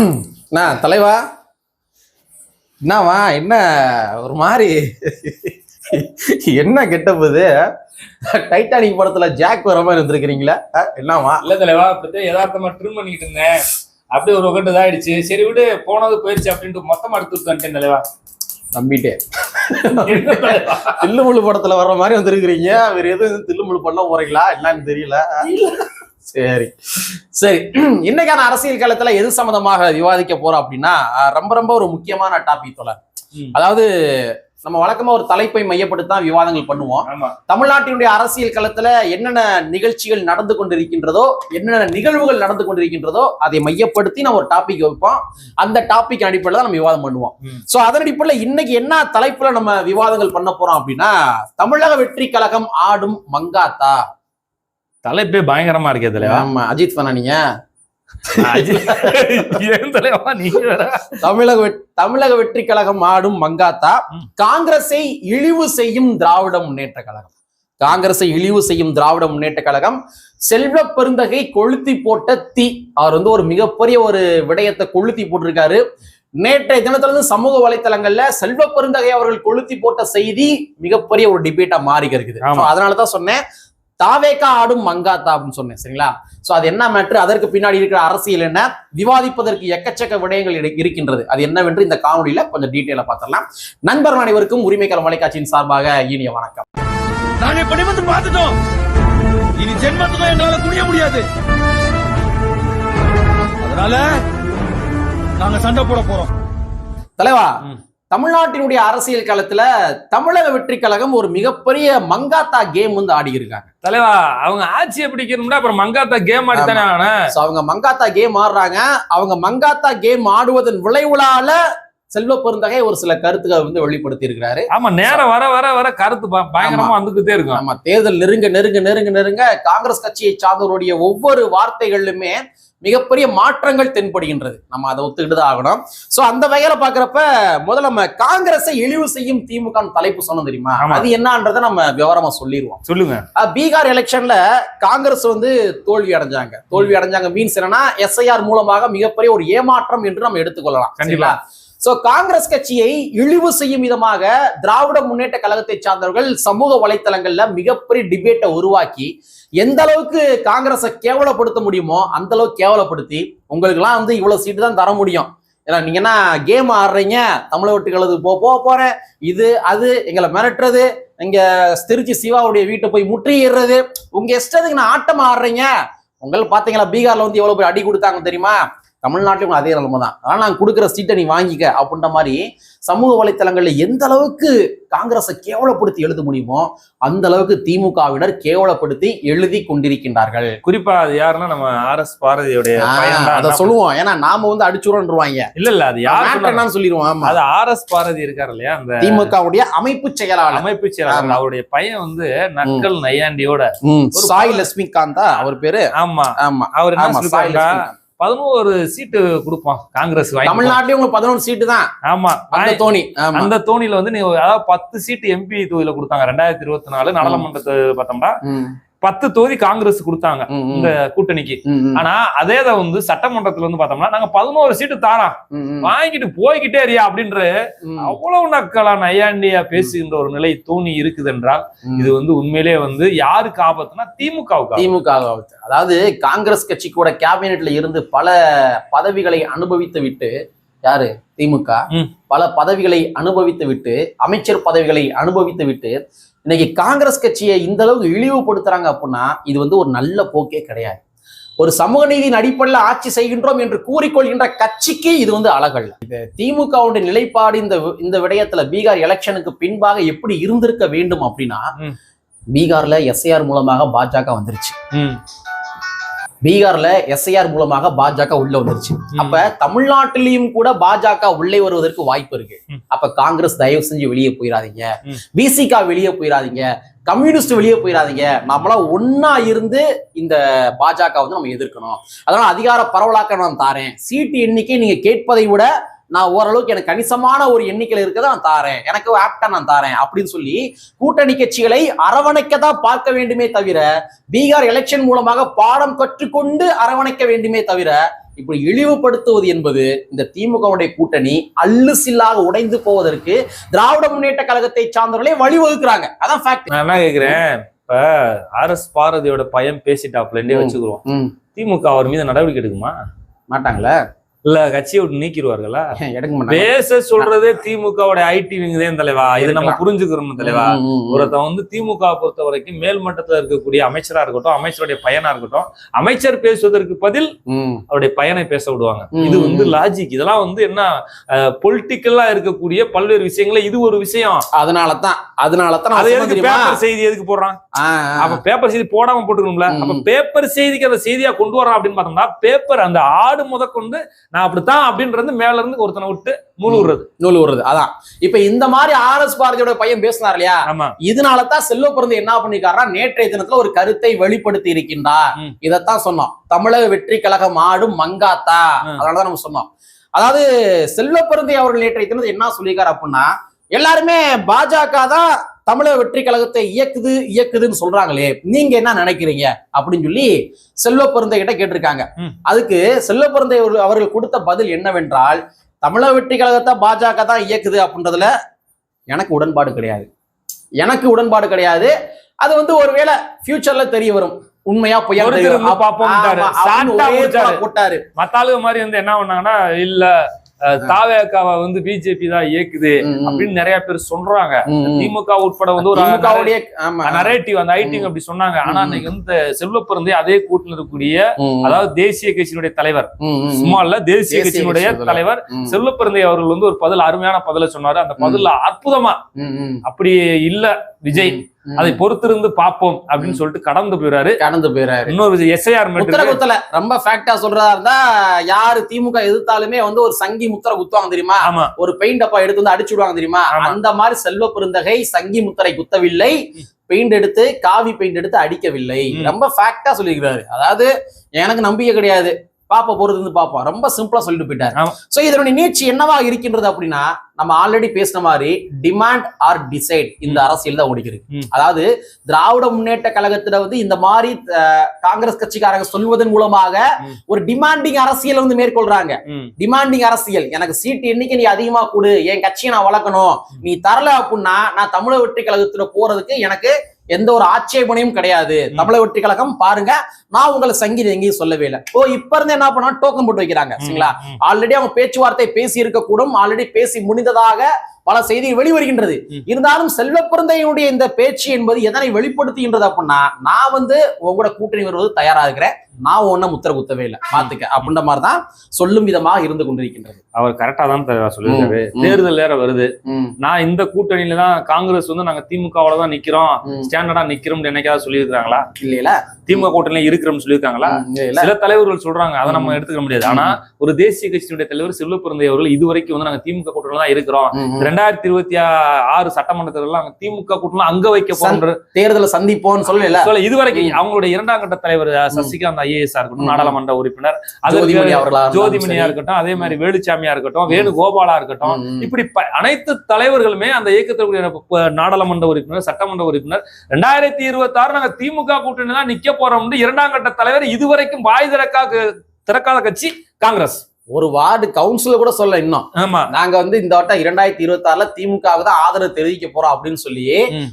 என்ன தலைவா. என்னவா என்ன ஒரு மாதிரி? என்ன கெட்டப்புது டைட்டானிக் படத்துல ஜாக் வர மாதிரி இருந்திருக்கிறீங்களா? என்னவா இல்ல தலைவா அப்படியே யதார்த்தமா ட்ரிம் பண்ணிட்டு இருந்தேன். அப்படியே ஒரு வகட்டு இதாயிடுச்சு. சரி விடு போனது போயிருச்சு அப்படின்ட்டு மொத்தமா எடுத்து வந்துட்டேன் தலைவா. நம்பிட்டேன்? தில்லுமுள்ளு படத்துல வர்ற மாதிரி வந்திருக்கிறீங்க. வேற எதுவும் தில்லுமுள்ளு பண்ண போறீங்களா? என்னன்னு தெரியல. சரி. சரி. இன்னைக்கான அரசியல் காலத்துல எது சம்பந்தமாக விவாதிக்க போறோம் அப்படின்னா ரொம்ப ரொம்ப ஒரு முக்கியமான டாபிக் ம். அதாவது நம்ம வழக்கமா ஒரு தலைப்பை மையப்படுத்தி தான் விவாதங்கள் பண்ணுவோம். தமிழ்நாட்டினுடைய அரசியல் களத்துல என்னென்ன நிகழ்ச்சிகள் நடந்து கொண்டிருக்கின்றதோ என்னென்ன நிகழ்வுகள் நடந்து கொண்டிருக்கின்றதோ அதை மையப்படுத்தி நம்ம ஒரு டாபிக் வைப்போம். அந்த டாபிக் அடிப்படையில் தான் நம்ம விவாதம் பண்ணுவோம். சோ அதன் அடிப்படையில் இன்னைக்கு என்ன தலைப்புல நம்ம விவாதங்கள் பண்ண போறோம் அப்படின்னா தமிழக வெற்றி கழகம் ஆடும் மங்காத்தா. தலைப்பே பயங்கரமா இருக்கே தலைவா ஆமா அஜித் பண்ண நீங்க. தமிழக தமிழக வெற்றி கழகம் ஆடும் மங்காத்தா. காங்கிரஸை இழிவு செய்யும் திராவிட முன்னேற்ற கழகம். காங்கிரஸை இழிவு செய்யும் திராவிட முன்னேற்ற கழகம் செல்வ பெருந்தகை கொளுத்தி போட்ட தீ. அவர் வந்து ஒரு மிகப்பெரிய ஒரு விடயத்தை கொளுத்தி போட்டிருக்காரு. நேற்றைய தினத்துல இருந்து சமூக வலைத்தளங்கள்ல செல்வ பெருந்தகை அவர்கள் கொளுத்தி போட்ட செய்தி மிகப்பெரிய ஒரு டிபேட்டா மாறி இருக்குது அதனாலதான் சொன்னேன் தாவேக்கா ஆடும் மங்காத்தா அப்படின்னு சொன்னேன் சரிங்களா? சோ அது என்ன மேட்ரு அதற்கு பின்னாடி இருக்கிற அரசியல் என்ன? விவாதிப்பதற்கு எக்கச்சக்க விடயங்கள் இரு- இருக்கின்றது. அது என்னவென்று இந்த காணொலியில கொஞ்சம் டீட்டெயிலா பார்த்துடலாம். நண்பர்கள் அனைவருக்கும் உரிமைக்கால மலைக்காட்சியின் சார்பாக இனிய வணக்கம். நாங்க வந்து பார்த்துட்டோம். இனி ஜென்மத்துக்கும் எங்களால குனிய முடியாது. அதனால நாங்க சண்டை போட போறோம். தலைவா. தமிழ்நாட்டினுடைய அரசியல் களத்துல தமிழக வெற்றி கழகம் ஒரு மிகப்பெரிய மங்காத்தா கேம் வந்து ஆடி இருக்காங்க தலைவா அவங்க ஆட்சியை பிடிக்கணும்னா அப்புறம் மங்காத்தா கேம் ஆடித்தானே அவங்க மங்காத்தா கேம் ஆடுறாங்க. அவங்க மங்காத்தா கேம் ஆடுவதன் விளைவுளால செல்வ பெருந்தகை ஒரு சில கருத்துக்களை வந்து வெளிப்படுத்தி இருக்கிறாரு ஆமா நேரம் வர வர வர கருத்து பயங்கரமா வந்துகிட்டே இருக்கும். ஆமா தேர்தல் நெருங்க நெருங்க நெருங்க நெருங்க காங்கிரஸ் கட்சியை சார்ந்தவருடைய ஒவ்வொரு வார்த்தைகளிலுமே மிகப்பெரிய மாற்றங்கள் தென்படுகின்றது. நம்ம அதை ஒத்துக்கிட்டு தான் ஆகணும். சோ அந்த வகையில பாக்குறப்ப முதல்ல நம்ம காங்கிரஸை இழிவு செய்யும் திமுக தலைப்பு சொன்னோம் தெரியுமா. அது என்னன்றதை நம்ம விவரமா சொல்லிடுவோம் சொல்லுங்க. பீகார் எலெக்ஷன்ல காங்கிரஸ் வந்து தோல்வி அடைஞ்சாங்க. தோல்வி அடைஞ்சாங்க மீன்ஸ் என்னன்னா எஸ்ஐஆர் மூலமாக மிகப்பெரிய ஒரு ஏமாற்றம் என்று நம்ம எடுத்துக்கொள்ளலாம். கண்டிப்பா. சோ காங்கிரஸ் கட்சியை இழிவு செய்யும் விதமாக திராவிட முன்னேற்ற கழகத்தை சார்ந்தவர்கள் சமூக வலைத்தளங்கள்ல மிகப்பெரிய டிபேட்டை உருவாக்கி எந்த அளவுக்கு காங்கிரஸை கேவலப்படுத்த முடியுமோ அந்த அளவுக்கு கேவலப்படுத்தி உங்களுக்குலாம் வந்து இவ்வளவு சீட்டு தான் தர முடியும். ஏன்னா நீங்க என்ன கேம் ஆடுறீங்க? தமிழக வெற்றி போ போக போறேன் இது அது எங்களை மிரட்டுறது இங்க திருச்சி சிவாவுடைய வீட்டை போய் முற்றுகிறது உங்க இஷ்டத்துக்கு நான் ஆட்டம் ஆடுறீங்க. உங்களுக்கு பாத்தீங்களா பீகார்ல வந்து எவ்வளவு பேர் அடி கொடுத்தாங்க தெரியுமா? தமிழ்நாட்டிலும் அதே நிலைமை தான் அதனால நான் கொடுக்குற சீட்டை நீ வாங்கிக்க அப்படின்ற மாதிரி சமூக வலைத்தளங்கள்ல எந்த அளவுக்கு காங்கிரஸை கேவலப்படுத்தி எழுத முடியுமோ அந்த அளவுக்கு திமுகவினர் கேவலப்படுத்தி எழுதி கொண்டிருக்கின்றார்கள். குறிப்பா அது யாருன்னா நம்ம ஆர் எஸ் பாரதியுடைய அதை சொல்லுவோம். ஏன்னா நாம வந்து அடிச்சுருவாங்க இல்ல இல்ல அது யார் சொன்னாங்க? என்னன்னு சொல்லிடுவோம். அது ஆர் எஸ் பாரதி இருக்காரு இல்லையா? அந்த திமுகவுடைய அமைப்பு செயலாளர். அமைப்பு செயலாளர். அவருடைய பையன் வந்து நக்கல் நையாண்டியோட சாய் லட்சுமிகாந்தா அவர் பேரு. ஆமா. ஆமா. அவர் என்ன சாய் பதினோரு சீட்டு கொடுப்போம் காங்கிரஸ் வாங்கி தமிழ்நாட்டிலே உங்களுக்கு பதினொன்று சீட்டு தான் ஆமா. அந்த தோனி அந்த தோணியில வந்து நீ அதாவது பத்து சீட்டு எம்பி தொகுதியில கொடுத்தாங்க. ரெண்டாயிரத்தி இருபத்தி நாலு நாடாளுமன்றத்தை பார்த்தோம்னா பத்து தொகுதி காங்கிரஸ் கொடுத்தாங்க இந்த கூட்டணிக்கு. ஆனா அதே தான் வந்து சட்டமன்றத்துல வந்து பார்த்தோம்னா நாங்க பதினோரு சீட்டு தாரோம் வாங்கிட்டு போய்கிட்டே இருயா அப்படின்ற அவ்வளவு நக்கலா நையாண்டியா பேசுகின்ற ஒரு நிலை தோணி இருக்குது என்றால். இது வந்து உண்மையிலேயே வந்து யாருக்கு ஆபத்துனா திமுகவுக்கு திமுக ஆபத்து. அதாவது காங்கிரஸ் கட்சி கூட கேபினெட்ல இருந்து பல பதவிகளை அனுபவித்து விட்டு யாரு? திமுக. பல பதவிகளை அனுபவித்து விட்டு அமைச்சர் பதவிகளை அனுபவித்து விட்டு இன்னைக்கு காங்கிரஸ் கட்சியை இந்த அளவுக்கு இழிவுபடுத்துறாங்க அப்படின்னா இது வந்து ஒரு நல்ல போக்கே கிடையாது. ஒரு சமூக நீதியின் அடிப்படையில் ஆட்சி செய்கின்றோம் என்று கூறிக்கொள்கின்ற கட்சிக்கு இது வந்து அழகல்ல. இது திமுகவுடைய நிலைப்பாடு இந்த இந்த விடயத்துல பீகார் எலெக்ஷனுக்கு பின்பாக எப்படி இருந்திருக்க வேண்டும் அப்படின்னா. பீகார்ல எஸ்ஐஆர் மூலமாக பாஜக வந்துருச்சு. பீகார்ல எஸ்ஐஆர் மூலமாக பாஜக உள்ள வந்துருச்சு. அப்ப தமிழ்நாட்டிலையும் கூட பாஜக உள்ளே வருவதற்கு வாய்ப்பு இருக்கு. அப்ப காங்கிரஸ் தயவு செஞ்சு வெளியே போயிடாதீங்க. பிசிகா வெளியே போயிடாதீங்க. கம்யூனிஸ்ட் வெளியே போயிடாதீங்க. நம்மளாம் ஒன்னா இருந்து இந்த பாஜக வந்து நம்ம எதிர்க்கணும். அதனால அதிகார பரவலாக்க நான் தாரேன். சீட்டு எண்ணிக்கை நீங்க கேட்பதை விட நான் ஓரளவுக்கு எனக்கு கணிசமான ஒரு எண்ணிக்கையில் இருக்கதை நான் தாரேன் எனக்கு ஆப்டா நான் தாரேன் அப்படின்னு சொல்லி கூட்டணி கட்சிகளை அரவணைக்க தான் பார்க்க வேண்டுமே தவிர பீகார் எலெக்ஷன் மூலமாக பாடம் கற்றுக்கொண்டு அரவணைக்க வேண்டுமே தவிர இப்படி இழிவுபடுத்துவது என்பது இந்த திமுகவுடைய கூட்டணி அல்லுசில்லாக உடைந்து போவதற்கு திராவிட முன்னேற்ற கழகத்தை சார்ந்தவர்களே வழிவகுக்கிறாங்க. அதான் ஃபேக்ட் நான் என்ன கேக்குறேன்? இப்ப ஆர் எஸ் பாரதியோட பையன் பேசிட்டாப்லன்னே ம். வச்சுக்கிறோம் திமுக அவர் மீது நடவடிக்கை எடுக்குமா? மாட்டாங்களா? இல்ல கட்சியை விட்டு நீக்கிடுவார்களா பேச சொல்றதே திமுகவோட ஐடி விங்குதே தலைவா இது நம்ம. புரிஞ்சுக்கிறோம் தலைவா. ஒருத்தன் வந்து திமுக பொறுத்த வரைக்கும் மேல் மட்டத்துல இருக்கக்கூடிய அமைச்சரா இருக்கட்டும் அமைச்சருடைய பையனா இருக்கட்டும் அமைச்சர் பேசுவதற்கு பதில். அவருடைய பையனை பேச விடுவாங்க இது வந்து. லாஜிக் இதெல்லாம் வந்து என்ன பொலிட்டிக்கலா இருக்கக்கூடிய பல்வேறு விஷயங்கள இது ஒரு விஷயம் அதனாலதான் அதனாலதான் அது எதுக்கு? பேப்பர் செய்தி எதுக்கு போடுறான். அப்ப பேப்பர் செய்தி போடாம போட்டுக்கணும்ல. அப்ப பேப்பர் செய்திக்கு அந்த செய்தியா கொண்டு வரான் அப்படின்னு பார்த்தோம்னா பேப்பர் அந்த ஆடு முதற்கொண்டு நான் அப்படித்தான் அப்படின்றது மேல இருந்து ஒருத்தனை விட்டு நூல் விடுறது நூல் வருது அதான். இப்ப இந்த மாதிரி ஆர் எஸ் பாரதியோட பையன் பேசினார் இல்லையா? ஆமா. இதனாலதான் செல்வ பிறந்து என்ன பண்ணிருக்காருன்னா நேற்றைய தினத்துல ஒரு கருத்தை வெளிப்படுத்தி இருக்கின்றார். இதத்தான் சொன்னோம். தமிழக வெற்றி கழகம் ஆடும் மங்காத்தா. அதனாலதான் நம்ம சொன்னோம். அதாவது செல்வ பிறந்தை அவர்கள் நேற்றைய தினத்துல என்ன சொல்லியிருக்காரு அப்படின்னா எல்லாருமே பாஜக தான் தமிழக வெற்றி கழகத்தை இயக்குது இயக்குதுன்னு சொல்றாங்களே நீங்க என்ன நினைக்கிறீங்க? அப்படின்னு சொல்லி செல்வ பிறந்தை கிட்ட கேட்டிருக்காங்க. அதுக்கு செல்வ பிறந்தை அவர்கள் கொடுத்த பதில் என்னவென்றால் தமிழக வெற்றி கழகத்தை பாஜக தான் இயக்குது அப்படின்றதுல எனக்கு உடன்பாடு கிடையாது. எனக்கு உடன்பாடு கிடையாது. அது வந்து ஒருவேளை ஃபியூச்சர்ல தெரிய வரும். உண்மையா பொய்யா. போட்டாரு. மத்த ஆளுங்க மாதிரி வந்து என்ன பண்ணாங்கன்னா இல்ல தாவேக்காவை வந்து பிஜேபி தான் இயக்குது. அப்படின்னு நிறைய பேர் சொல்றாங்க. திமுக உட்பட வந்து ஒரு நரேட்டிவ் அந்த ஐட்டிங் அப்படி சொன்னாங்க. ஆனா. அன்னைக்கு வந்து செல்வப்பிறந்தே அதே கூட்டில் இருக்கக்கூடிய அதாவது தேசிய கட்சியினுடைய தலைவர். சும்மா இல்ல தேசிய கட்சியினுடைய தலைவர் செல்வப்பிறந்தை அவர்கள் வந்து ஒரு பதில் அருமையான பதில சொன்னாரு. அந்த பதில்ல அற்புதமா அப்படி இல்ல விஜய். அதை பொறுத்திருந்து பார்ப்போம் அப்படின்னு சொல்லிட்டு கடந்து போயிறாரு. கடந்து போயிறாரு. இன்னொரு எஸ்ஐஆர் முத்திர குத்தல ரொம்ப ஃபேக்டா சொல்றதா இருந்தா யாரு திமுக எதிர்த்தாலுமே வந்து ஒரு சங்கி முத்திர குத்துவாங்க தெரியுமா? ஆமா. ஒரு பெயிண்ட் டப்பா எடுத்து வந்து அடிச்சு விடுவாங்க தெரியுமா. அந்த மாதிரி செல்வ பெருந்தகை சங்கி முத்திரை குத்தவில்லை. பெயிண்ட் எடுத்து காவி பெயிண்ட் எடுத்து அடிக்கவில்லை. ரொம்ப ஃபேக்டா சொல்லியிருக்கிறாரு. அதாவது எனக்கு நம்பிக்கை கிடையாது. பாப்பா இருந்து பாப்போம் ரொம்ப சிம்பிளா சொல்லிட்டு போயிட்டாரு. சோ இதனுடைய நீட்சி என்னவா இருக்கின்றது அப்படின்னா நம்ம ஆல்ரெடி பேசின மாதிரி டிமாண்ட் ஆர் டிசைட் இந்த அரசியல் தான் ஓடிக்கிறது. அதாவது திராவிட முன்னேற்ற கழகத்துல வந்து இந்த மாதிரி காங்கிரஸ் கட்சிக்காரங்க சொல்வதன் மூலமாக. ஒரு டிமாண்டிங் அரசியல் வந்து மேற்கொள்றாங்க. டிமாண்டிங் அரசியல். எனக்கு சீட் எண்ணிக்கை நீ அதிகமா கொடு. என் கட்சியை நான் வளர்க்கணும். நீ தரல அப்படின்னா நான் தமிழக வெற்றி கழகத்துல போறதுக்கு எனக்கு எந்த ஒரு ஆட்சேபனையும் கிடையாது. தமிழக வெற்றி கழகம் பாருங்க நான் உங்களை சங்கீத எங்கேயும் சொல்லவே இல்லை ஓ இப்ப இருந்து என்ன பண்ணா டோக்கன் போட்டு வைக்கிறாங்க சரிங்களா. ஆல்ரெடி அவங்க பேச்சுவார்த்தை பேசி இருக்க கூடும் ஆல்ரெடி பேசி முடிந்ததாக பல செய்திகள் வெளிவருகின்றது. இருந்தாலும் செல்வ பிறந்தையுடைய இந்த பேச்சு என்பது எதனை வெளிப்படுத்துகின்றது அப்படின்னா நான் வந்து உங்களோட கூட்டணி வருவது தயாரா இருக்கிறேன். நான் ஒன்னும் முத்திர குத்தவே இல்லை. பாத்துக்க அப்படின்ற மாதிரி தான் சொல்லும் விதமாக இருந்து கொண்டிருக்கின்றது. அவர் கரெக்டா தான் சொல்லியிருக்காரு. தேர்தல் வேற வருது. நான் இந்த கூட்டணியில தான் காங்கிரஸ் வந்து நாங்க திமுகவோட தான் நிக்கிறோம். ஸ்டாண்டர்டா நிக்கிறோம்னு என்னைக்காவது சொல்லியிருக்காங்களா இல்லையில. திமுக கூட்டணியில இருக்கிறோம்னு சொல்லியிருக்காங்களா? சில தலைவர்கள் சொல்றாங்க. அதை நம்ம. எடுத்துக்க முடியாது. ஆனா ஒரு தேசிய கட்சியினுடைய தலைவர் செல்வப்பிறந்தை அவர்கள் இதுவரைக்கும் வந்து நாங்க திமுக கூட்டணியில தான் இருக்கிறோம். ரெண்டாயிரத்தி இருபத்தி ஆறு சட்டமன்ற தேர்தல் திமுக கூட்டணியில அங்க வைக்க போன்ற தேர்தலை சந்திப்போம்னு சொல்லல சொல்ல இதுவரைக்கும் ம். அவங்களுடைய இரண்டாம் கட்ட தலைவர் சசிகாந்த் ஐஏஎஸ் இருக்கட்டும். நாடாளுமன்ற உறுப்பினர் ஜோதிமணியா. இருக்கட்டும் அதே மாதிரி வேலுச்சாமியா இருக்கட்டும் வேணுகோபாலா இருக்கட்டும். இப்படி அனைத்து தலைவர்களுமே அந்த இயக்கத்திற்குரிய நாடாளுமன்ற உறுப்பினர் சட்டமன்ற உறுப்பினர் ரெண்டாயிரத்தி இருபத்தி ஆறு நாங்க திமுக கூட்டணி தான் நிக்க போறோம்னு இரண்டாம் கட்ட தலைவர் இதுவரைக்கும் வாய் திறக்கா திறக்காத கட்சி காங்கிரஸ் ஒரு வார்டு கவுன்சிலர் கூட சொல்ல இன்னும். ஆமா. நாங்க வந்து இந்த வட்டம் இரண்டாயிரத்தி இருபத்தி ஆறுல திமுகவுக்கு தான் ஆதரவு தெரிவிக்க போறோம் அப்படின்னு சொல்லி.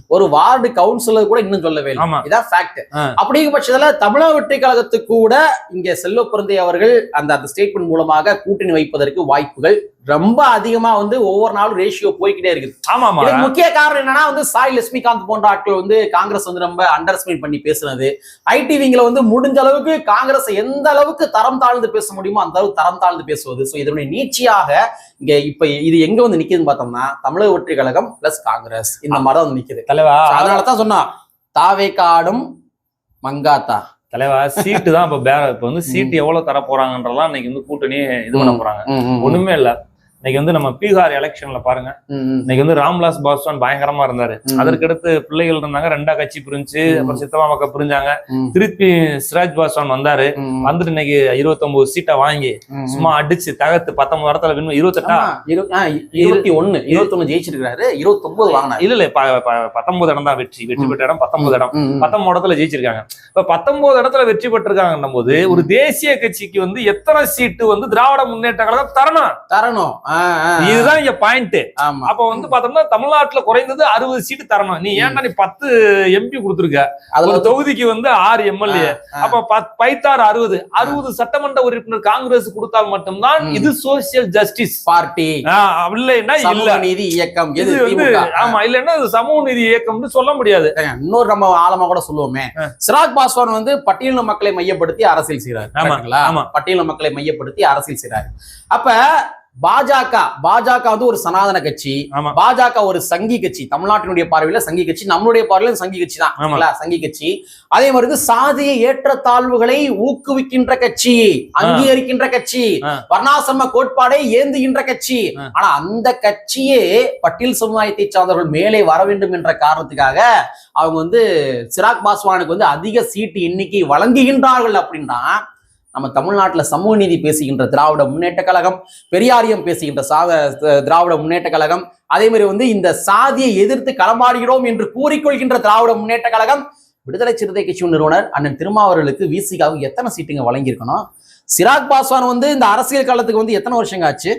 ஒரு வார்டு கவுன்சிலர் கூட இன்னும் சொல்லவே இல்லை. இதான் ஃபேக்ட். அப்படிங்கிற பட்சத்துல தமிழக வெற்றி கழகத்துக்கு கூட இங்க செல்வ பிறந்தை அவர்கள் அந்த அந்த ஸ்டேட்மெண்ட் மூலமாக கூட்டணி வைப்பதற்கு வாய்ப்புகள் ரொம்ப அதிகமா வந்து ஒவ்வொரு நாளும் ரேஷியோ போய்க்கிட்டே இருக்குது. ஆமா ஆமா இதுக்கு முக்கிய காரணம் என்னன்னா வந்து சாய் லட்சுமிகாந்த் போன்ற ஆட்கள் வந்து காங்கிரஸ் வந்து ரொம்ப அண்டர்ஸ்டிமேட் பண்ணி பேசுனது. ஐடிவிங்களை வந்து முடிஞ்ச அளவுக்கு காங்கிரஸ் எந்த அளவுக்கு தரம் தாழ்ந்து பேச முடியுமோ அந்த அளவுக்கு தரம் தாழ்ந்து பேசுவது. ஸோ இதனுடைய நீட்சியாக இங்க இப்ப இது எங்க வந்து நிக்குதுன்னு பார்த்தோம்னா தமிழக வெற்றி கழகம் பிளஸ் காங்கிரஸ். இந்த மாதிரி தான் வந்து நிக்குது. தலைவா? So அதனால தான் சொன்னா தாவே காடும் மங்காத்தா. தலைவா சீட்டு தான் இப்ப பேர இப்ப வந்து சீட்டு எவ்வளவு தர போறாங்கன்றதெல்லாம் இன்னைக்கு வந்து கூட்டணி இது பண்ண போறாங்க. ஒண்ணுமே இல்ல. இன்னைக்கு வந்து நம்ம பீகார் எலெக்ஷன்ல பாருங்க. இன்னைக்கு வந்து ராம்விலாஸ் பாஸ்வான் பயங்கரமா இருந்தாரு. அதற்கடுத்து பிள்ளைகள் இருந்தாங்க ரெண்டா கட்சி பிரிஞ்சு. அப்புறம் சித்தமா மக்கள் பிரிஞ்சாங்க. திருப்பி சிராஜ் பாஸ்வான் வந்தாரு. வந்துட்டு இன்னைக்கு இருபத்தொன்பது சீட்டை வாங்கி. சும்மா அடிச்சு தகர்த்து பத்தொன்பது இடத்துல வின் இருபத்தெட்டா இருபத்தி ஒண்ணு இருபத்தொன்னு ஜெயிச்சிருக்காரு இருபத்தி ஒன்பது வாங்கினாரு இல்ல இல்ல பத்தொன்பது இடம் தான் வெற்றி வெற்றி பெற்ற இடம் பத்தொன்பது இடம். பத்தொன்பது இடத்துல ஜெயிச்சிருக்காங்க இப்ப பத்தொன்பது இடத்துல வெற்றி பெற்றிருக்காங்கன்னும் போது ஒரு தேசிய கட்சிக்கு வந்து எத்தனை சீட்டு வந்து திராவிட முன்னேற்ற கழகம் தரணும் தரணும். இதுதான் இங்க பாயிண்ட் அப்ப வந்து பார்த்தோம்னா தமிழ்நாட்டுல குறைந்தது அறுபது சீட்டு தரணும். நீ ஏன்டா நீ பத்து எம்பி கொடுத்துருக்க? அதுல ஒரு தொகுதிக்கு வந்து ஆறு எம்எல்ஏ. அப்ப பத்- பைத்தாறு அறுபது. அறுபது சட்டமன்ற உறுப்பினர் காங்கிரஸ் கொடுத்தால் மட்டும்தான். இது சோசியல் ஜஸ்டிஸ் பார்ட்டி. இல்லைன்னா இல்ல. நீதி இயக்கம் இது வந்து? ஆமா இல்லைன்னா சமூக நீதி இயக்கம்னு சொல்ல முடியாது. இன்னொரு நம்ம ஆழமா கூட சொல்லுவோமே. சிராக் பாஸ்வான் வந்து பட்டியலின மக்களை மையப்படுத்தி அரசியல் செய்யறாரு. பட்டியலின மக்களை மையப்படுத்தி அரசியல் செய்யறாரு அப்ப பாஜக பாஜக வந்து ஒரு சனாதன கட்சி. பாஜக ஒரு சங்கி கட்சி தமிழ்நாட்டினுடைய பார்வையில சங்கி கட்சி நம்மளுடைய பார்வையில சங்கி கட்சி தான் சங்கி கட்சி அதே மாதிரி சாதிய ஏற்றத்தாழ்வுகளை ஊக்குவிக்கின்ற கட்சி அங்கீகரிக்கின்ற கட்சி. வர்ணாசிரம கோட்பாடை ஏந்துகின்ற கட்சி. ஆனா அந்த கட்சியே பட்டியல் சமுதாயத்தை சார்ந்தவர்கள் மேலே வர வேண்டும் என்ற காரணத்துக்காக அவங்க வந்து சிராக் பாஸ்வானுக்கு வந்து அதிக சீட்டு எண்ணிக்கை வழங்குகின்றார்கள் அப்படின்னா நம்ம தமிழ்நாட்டில் சமூக நீதி பேசுகின்ற திராவிட முன்னேற்ற கழகம் பெரியாரியம் பேசுகின்ற சாத திராவிட முன்னேற்ற கழகம் அதே மாதிரி வந்து இந்த சாதியை எதிர்த்து களமாடுகிறோம் என்று கூறிக்கொள்கின்ற திராவிட முன்னேற்ற கழகம் விடுதலை சிறுத்தை கட்சி நிறுவனர் அண்ணன் திருமாவர்களுக்கு விசிகாவுக்கு எத்தனை சீட்டுங்க வழங்கியிருக்கணும்? சிராக் பாஸ்வான் வந்து இந்த அரசியல் காலத்துக்கு வந்து எத்தனை வருஷங்க ஆச்சு?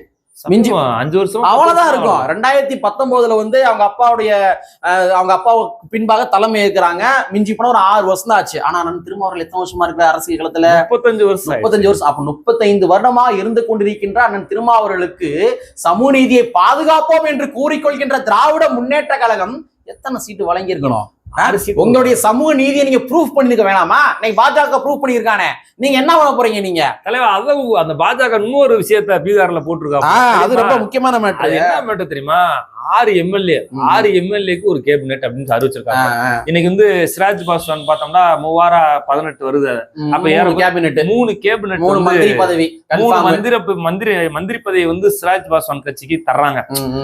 மிஞ்சி- சத்தியமா, அஞ்சு வருஷம் அவ்வளவுதான் இருக்கும். ரெண்டாயிரத்தி பத்தொன்பதுல வந்து அவங்க அப்பாவுடைய அவங்க அப்பாவுக்கு பின்பாக தலைமை இருக்கிறாங்க மிஞ்சி போன ஒரு ஆறு வருஷம் தான் ஆச்சு. ஆனா நான் திரும்ப அவர்கள் எத்தனை வருஷமா இருக்கிற அரசியல் களத்துல? முப்பத்தஞ்சு வருஷம். முப்பத்தஞ்சு வருஷம். அப்ப முப்பத்தைந்து வருடமா இருந்து கொண்டிருக்கின்ற அண்ணன் திருமாவர்களுக்கு சமூக நீதியை பாதுகாப்போம் என்று கூறிக்கொள்கின்ற திராவிட முன்னேற்ற கழகம் எத்தனை சீட்டு வழங்கியிருக்கணும். உங்களுடைய சமூக நீதியை நீங்க ப்ரூஃப் பண்ணிருக்க வேணாமா? நீங்க பாஜக ப்ரூஃப் பண்ணிருக்கானே. நீங்க என்ன பண்ண போறீங்க நீங்க? தலைவா அதான் அந்த பாஜக இன்னொரு விஷயத்த பீகார்ல போட்டிருக்கா அது ரொம்ப முக்கியமான மேட்டர் என்ன மேட்டர் தெரியுமா? ஆறு எம்எல்ஏ ஆறு எம்எல்ஏக்கு ஒரு கேபினெட் அப்படின்னு அறிவிச்சிருக்காங்க. இன்னைக்கு வந்து சிராஜ் பாஸ்வான் பார்த்தோம்னா மூவாயிரம் பதினெட்டு வருது. அப்ப ஏற- கேபினெட் மூணு கேபினெட் மூணு மந்திரி பதவி மூணு. மந்திர மந்திரி மந்திரி பதவி வந்து சிராஜ் பாஸ்வான் கட்சிக்கு தர்றாங்க.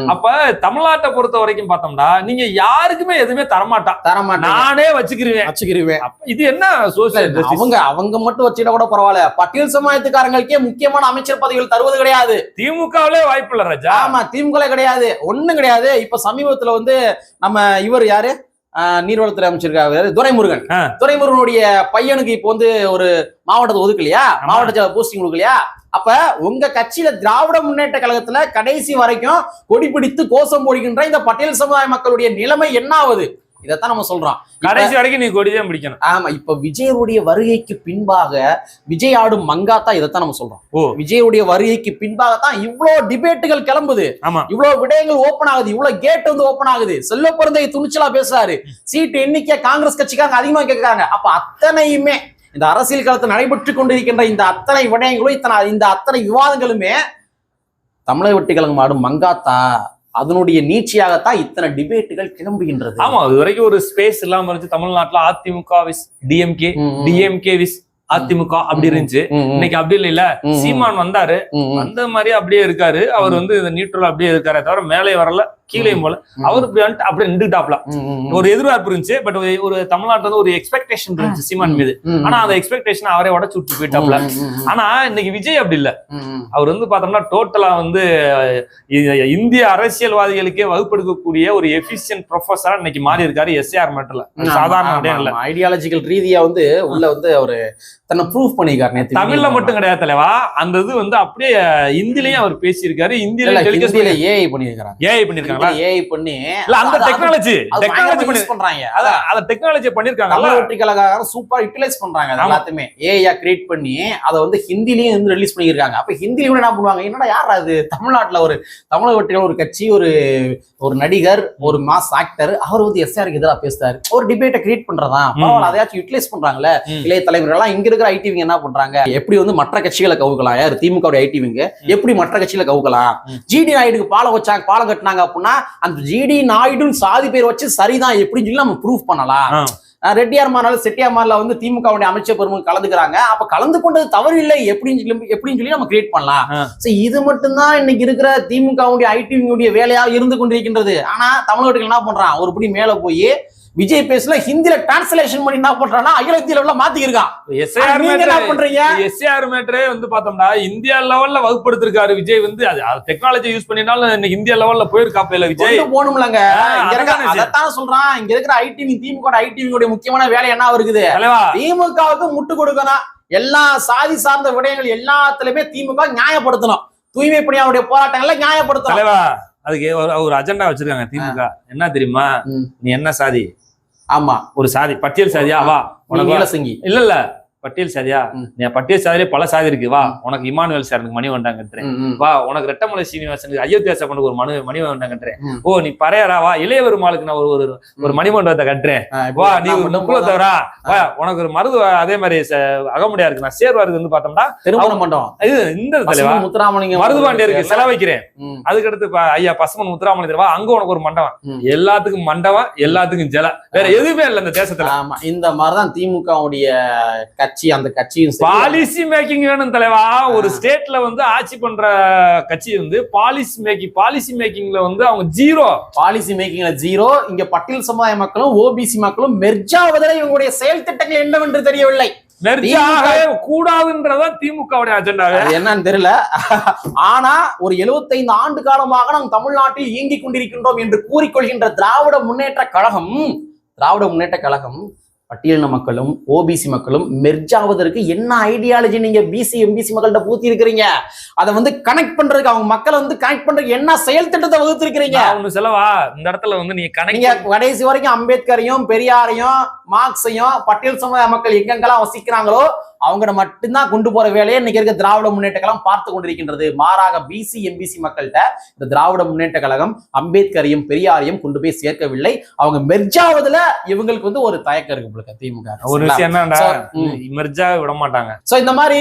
அப்ப தமிழ்நாட்டை பொறுத்த வரைக்கும் பார்த்தோம்னா நீங்க யாருக்குமே எதுவுமே தரமாட்டான் தர மாட்டேன் நானே வச்சுக்கிருவேன். வச்சுக்கிருவேன். இது என்ன சோசியல் அவங்க அவங்க மட்டும் வச்சுட்டா கூட பரவாயில்ல. பட்டியல் சமுதாயத்துக்காரங்களுக்கே முக்கியமான அமைச்சர் பதவிகள் தருவது கிடையாது. திமுகவிலே வாய்ப்பு இல்ல ராஜா. ஆமா திமுக கிடையாது. ஒண்ணும் கிடையாது. இப்ப சமீபத்துல வந்து நம்ம இவர் யாரு? நீர்வளத்துறை அமைச்சிருக்காரு துரைமுருகன். துரைமுருகனுடைய பையனுக்கு இப்போ வந்து ஒரு மாவட்டத்தை ஒதுக்கலையா. மாவட்ட போஸ்டிங் கொடுக்கலையா? அப்ப உங்க கட்சியில திராவிட முன்னேற்ற கழகத்துல கடைசி வரைக்கும் கொடி பிடித்து கோஷம் போடுகின்ற இந்த பட்டியல் சமுதாய மக்களுடைய நிலைமை என்ன ஆகுது இதைத்தான் நம்ம சொல்றோம். கடைசி வரைக்கும் நீ கொடிதான் பிடிக்கணும். ஆமா இப்ப விஜயருடைய வருகைக்கு பின்பாக விஜய் ஆடும் மங்காத்தா இதைத்தான் நம்ம சொல்றோம். ஓ. விஜயுடைய வருகைக்கு பின்பாகத்தான் இவ்வளவு டிபேட்டுகள் கிளம்புது. ஆமா. இவ்வளவு விடயங்கள் ஓபன் ஆகுது. இவ்வளவு கேட் வந்து ஓபன் ஆகுது. செல்வ பிறந்தை துணிச்சலா பேசுறாரு. சீட் எண்ணிக்கை காங்கிரஸ் கட்சிக்காரங்க அதிகமா கேட்கறாங்க அப்ப அத்தனையுமே இந்த அரசியல் களத்தில் நடைபெற்று கொண்டிருக்கின்ற இந்த அத்தனை விடயங்களும் இத்தனை இந்த அத்தனை விவாதங்களுமே தமிழக வெட்டி கழகம் ஆடும் மங்காத்தா அதனுடைய நீட்சியாகத்தான் இத்தனை டிபேட்டுகள் கிளம்புகின்றது ஆமா அது வரைக்கும் ஒரு ஸ்பேஸ் இல்லாம இருந்துச்சு தமிழ்நாட்டுல AIADMK vs DMK. DMK vs AIADMK அப்படி இருந்துச்சு. இன்னைக்கு அப்படி இல்ல ம். சீமான் வந்தாரு. அந்த மாதிரி அப்படியே இருக்காரு அவர் வந்து இந்த நியூட்ரல் அப்படியே இருக்காரே தவிர மேலே வரல கீழேயும் போல. அவர் இப்படி வந்துட்டு அப்படியே நின்றுட்டாப்ல. ஒரு எதிர்பார்ப்பு இருந்துச்சு பட் ஒரு தமிழ்நாட்டுல ஒரு எக்ஸ்பெக்டேஷன் இருந்துச்சு சீமான் மீது. ஆனா அந்த எக்ஸ்பெக்டேஷன் அவரே உடச்சு விட்டு போயிட்டாப்ல. ஆனா இன்னைக்கு விஜய் அப்படி இல்ல. அவர் வந்து பார்த்தோம்னா டோட்டலா வந்து இந்திய அரசியல்வாதிகளுக்கே வகுப்பெடுக்கக்கூடிய ஒரு எஃபிஷியன்ட் ப்ரொஃபஸரா இன்னைக்கு மாறி இருக்காரு எஸ்ஏஆர் மேட்டர்ல சாதாரண ஐடியாலஜிக்கல் ரீதியா வந்து உள்ள வந்து அவரு தன்னை ப்ரூவ் பண்ணிருக்காரு தமிழ்ல மட்டும் கிடையாது தலைவா அந்த இது வந்து அப்படியே ஹிந்திலயும் அவர் பேசியிருக்காரு இல்ல ஹிந்தில ஹிந்தியில ஏஐ பண்ணிருக்காங்க ஏஐ பண்ணி இல்ல அந்த அது- அது- டெக்னாலஜி அது டெக்னாலஜி பயங்கரமா பண்ணி use பண்றாங்க. அதான். அந்த டெக்னாலஜி பண்ணிருக்காங்கல்ல. தமிழ் வெற்றி கழகம் சூப்பர் யூட்டிலைஸ் பண்றாங்க. எல்லாத்தையுமே. ஏஐயா கிரியேட் பண்ணி அதை வந்து ஹிந்திலயும் வந்து ரிலீஸ் பண்ணிருக்காங்க அப்ப ஹிந்திலயும் என்ன பண்ணுவாங்க? என்னடா யார் அது தமிழ்நாட்டுல ஒரு தமிழக வெற்றிகள் ஒரு கட்சி ஒரு ஒரு நடிகர் ஒரு மாஸ் ஆக்டர் அவர் வந்து எஸ்ஆருக்கு எதிராக பேசுறாரு. ஒரு டிபேட்டை கிரியேட் பண்றதா? பரவாயில்ல அதையாச்சும் யூட்டிலைஸ் பண்றாங்கல்ல. இளைய தலைவர்கள் எல்லாம் இங்க இருக்கிற ஐடிவிங்க என்ன பண்றாங்க? எப்படி வந்து மற்ற கட்சிகளை கவுக்கலாம் யார் திமுக ஐடிவிங்க எப்படி மற்ற கட்சிகளை கவுக்கலாம். ஜிடி நாயுடுக்கு பாலம் வச்சாங்க பாலம் கட்டினாங்க அப்படின்னா அந்த ஜிடி நாயுடுன்னு சாதி பேர் வச்சு சரிதான் எப்படின்னு சொல்லி நம்ம ப்ரூவ் பண்ணலாம். ரெட்டியார் மாநாள் செட்டியார் மாநாள் வந்து திமுகவுடைய அமைச்சர் பெருமக்கள் கலந்துக்கிறாங்க. அப்ப கலந்து கொண்டது தவறு இல்லை எப்படின்னு சொல்லி எப்படின்னு சொல்லி நம்ம கிரியேட் பண்ணலாம். சோ இது மட்டும்தான் இன்னைக்கு இருக்கிற திமுகவுடைய ஐடிவியுடைய வேலையா இருந்து கொண்டிருக்கின்றது. ஆனா தமிழ்நாட்டுக்கு என்ன பண்றான்? ஒரு படி மேல போய் விஜய் பேசல ஹிந்தில டிரான்ஸ்லேஷன் பண்ணி என்ன பண்றான்னா அகில இந்திய லெவல்ல மாத்திக்கிருக்கான் எஸ்ஐஆர் நீங்க என்ன பண்றீங்க? எஸ்ஏஆர் மேட்டரே வந்து பார்த்தோம்னா இந்தியா லெவல்ல வகுப்படுத்திருக்காரு விஜய் வந்து. அது டெக்னாலஜி யூஸ் பண்ணினாலும் இன்னைக்கு இந்தியா லெவல்ல போயிருக்காப்ல விஜய்? கொண்டு போகணும்லங்க. அதைத்தான் சொல்றான். இங்க இருக்கிற ஐடி திமுக ஐடி முக்கியமான வேலை என்ன இருக்குது? திமுகவுக்கு முட்டு கொடுக்கணும். எல்லா சாதி சார்ந்த விடயங்கள் எல்லாத்துலயுமே திமுக நியாயப்படுத்தணும். தூய்மை பணியாளருடைய போராட்டங்களை நியாயப்படுத்தணும். அதுக்கு ஒரு அஜெண்டா வச்சிருக்காங்க திமுக. என்ன தெரியுமா. நீ என்ன சாதி? ஆமா. ஒரு சாதி பட்டியல் சாதியா? வா. உனக்கு இல்ல இல்ல பட்டியல் சாதியா. நீ பட்டியல் சாதியிலே பல சாதி இருக்கு. வா உனக்கு இமானுவேல் சாருக்கு மணி வண்டாங்க கட்டுறேன் ம், ம். வா உனக்கு ரெட்டமலை சீனிவாசனுக்கு அயோத்தியாச பண்ண ஒரு மனு மணி வண்டாங்க கட்டுறேன் ம். ஓ நீ பறையரா வா இளையவருமாளுக்கு நான் ஒரு ஒரு ஒரு மணிமண்டபத்தை கட்டுறேன். வா நீ முக்குலத்தவரா வா உனக்கு ஒரு மருது அதே மாதிரி அகமுடியா இருக்கு. நான் சேர்வாருக்கு வந்து பார்த்தோம்னா திருமண மண்டபம். இது இந்த தலைவா பசுமன் முத்துராமலிங்கம் மருதுபாண்டியருக்கு செலவைக்கிறேன் ம். அதுக்கடுத்து ப- ஐயா பசுமன் முத்துராமலிங்க வா அங்க உனக்கு ஒரு மண்டபம். எல்லாத்துக்கும் மண்டபம் எல்லாத்துக்கும் ஜல. வேற எதுவுமே இல்ல இந்த தேசத்துல. ஆமா. இந்த மாதிரிதான் திமுகவுடைய கட்சி அந்த கட்சியும். பாலிசி மேக்கிங் வேணும் தலைவா. ஒரு ஸ்டேட்ல வந்து ஆட்சி பண்ற கட்சி வந்து பாலிசி மேக்கிங் பாலிசி மேக்கிங்ல வந்து அவங்க ஜீரோ பாலிசி மேக்கிங்ல ஜீரோ இங்க பட்டியல் சமுதாய மக்களும் ஓபிசி மக்களும் மெர்ஜாவதில் இவங்களுடைய செயல் திட்டங்கள் என்னவென்று தெரியவில்லை. கூடாதுன்றதான் திமுகவுடைய அஜெண்டாவே அது என்னன்னு தெரியல. ஆனா ஒரு 75 ஆண்டு காலமாக நாம் தமிழ்நாட்டில் இயங்கிக் கொண்டிருக்கின்றோம் என்று கூறிக்கொள்கின்ற திராவிட முன்னேற்ற கழகம் திராவிட முன்னேற்ற கழகம் பட்டியலின மக்களும் ஓபிசி மக்களும் மெர்ஜாவதற்கு என்ன ஐடியாலஜி நீங்க பிசி எம்பிசி மக்கள்கிட்ட பூத்தி இருக்கிறீங்க அதை வந்து கனெக்ட் பண்றதுக்கு அவங்க மக்களை வந்து கனெக்ட் பண்றதுக்கு என்ன செயல் திட்டத்தை வகுத்திருக்கிறீங்க? ஒண்ணு செலவா இந்த இடத்துல வந்து நீங்க கணக்கு கடைசி வரைக்கும் அம்பேத்கரையும் பெரியாரையும் மார்க்ஸையும் பட்டியல் சமுதாய மக்கள் எங்கெங்கெல்லாம் வசிக்கிறாங்களோ அவங்கள மட்டும்தான் கொண்டு போற வேலையை இன்னைக்கு இருக்க திராவிட முன்னேற்ற கழகம் பார்த்து கொண்டிருக்கின்றது. மாறாக பிசி எம்பிசி மக்கள்கிட்ட இந்த திராவிட முன்னேற்ற கழகம் அம்பேத்கரையும் பெரியாரையும் கொண்டு போய் சேர்க்கவில்லை. அவங்க மெர்ஜாவதுல இவங்களுக்கு வந்து ஒரு தயக்கம் இருக்கு உங்களுக்கு திமுக ஒரு விஷயம். மெர்ஜா விட மாட்டாங்க. சோ இந்த மாதிரி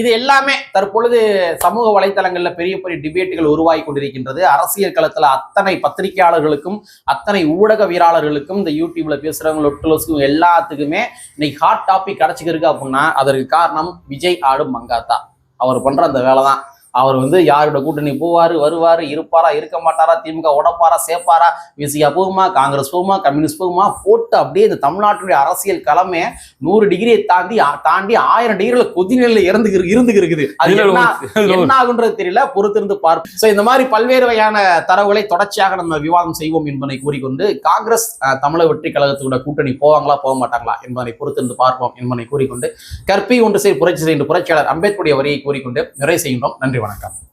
இது எல்லாமே தற்பொழுது சமூக வலைத்தளங்கள்ல பெரிய பெரிய டிபேட்டுகள் உருவாகி கொண்டிருக்கின்றது. அரசியல் களத்துல அத்தனை பத்திரிகையாளர்களுக்கும் அத்தனை ஊடகவியலாளர்களுக்கும் இந்த யூடியூப்ல பேசுறவங்க லொட்டுலோஸ்க்கும் எல்லாத்துக்குமே இன்னைக்கு ஹாட் டாபிக் கிடைச்சிருக்கு அப்படின்னா அதற்கு காரணம் விஜய் ஆடும் மங்காத்தா. அவர் பண்ற அந்த வேலை தான் அவர் வந்து யாரோட கூட்டணி போவாரு வருவாரு இருப்பாரா இருக்க மாட்டாரா திமுக உடப்பாரா சேர்ப்பாரா விசிகா போகுமா காங்கிரஸ் போகுமா கம்யூனிஸ்ட் போகுமா போட்டு அப்படியே இந்த தமிழ்நாட்டுடைய அரசியல் களமே நூறு டிகிரியை தாண்டி தாண்டி ஆயிரம் டிகிரில கொதிநிலையில இறந்து இருந்து இருக்குது அது என்ன ஆகுன்றது தெரியல பொறுத்திருந்து பார்ப்போம் சோ இந்த மாதிரி பல்வேறு வகையான தரவுகளை தொடர்ச்சியாக நம்ம விவாதம் செய்வோம் என்பதை கூறிக்கொண்டு காங்கிரஸ் தமிழக வெற்றி கழகத்தோட கூட்டணி போவாங்களா போக மாட்டாங்களா என்பதை பொறுத்திருந்து பார்ப்போம் என்பதை கூறிக்கொண்டு கற்பி ஒன்று செய் புரட்சி செய்கின்ற புரட்சியாளர் அம்பேத்கருடைய வரியை கூறிக்கொண்டு நிறைவு செய்கின்றோம். நன்றி வணக்கம்.